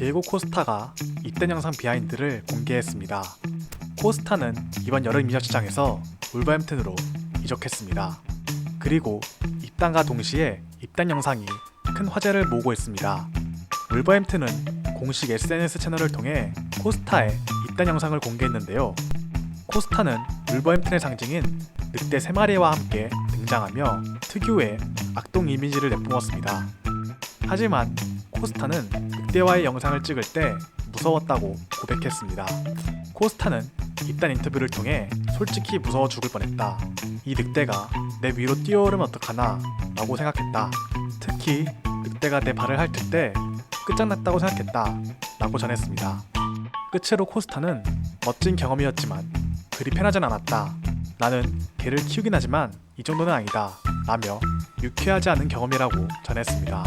디에고 코스타가 입단 영상 비하인드를 공개했습니다. 코스타는 이번 여름 이적 시장에서 울버햄튼으로 이적했습니다. 그리고 입단과 동시에 입단 영상이 큰 화제를 모으고 있습니다. 울버햄튼은 공식 SNS 채널을 통해 코스타의 입단 영상을 공개했는데요. 코스타는 울버햄튼의 상징인 늑대 3마리와 함께 등장하며 특유의 악동 이미지를 내뿜었습니다. 하지만 코스타는 늑대와의 영상을 찍을 때 무서웠다고 고백했습니다. 코스타는 입단 인터뷰를 통해 솔직히 무서워 죽을 뻔했다. 이 늑대가 내 위로 뛰어오르면 어떡하나 라고 생각했다. 특히 늑대가 내 발을 핥을 때 끝장났다고 생각했다 라고 전했습니다. 끝으로 코스타는 멋진 경험이었지만 그리 편하진 않았다. 나는 개를 키우긴 하지만 이 정도는 아니다. 라며 유쾌하지 않은 경험이라고 전했습니다.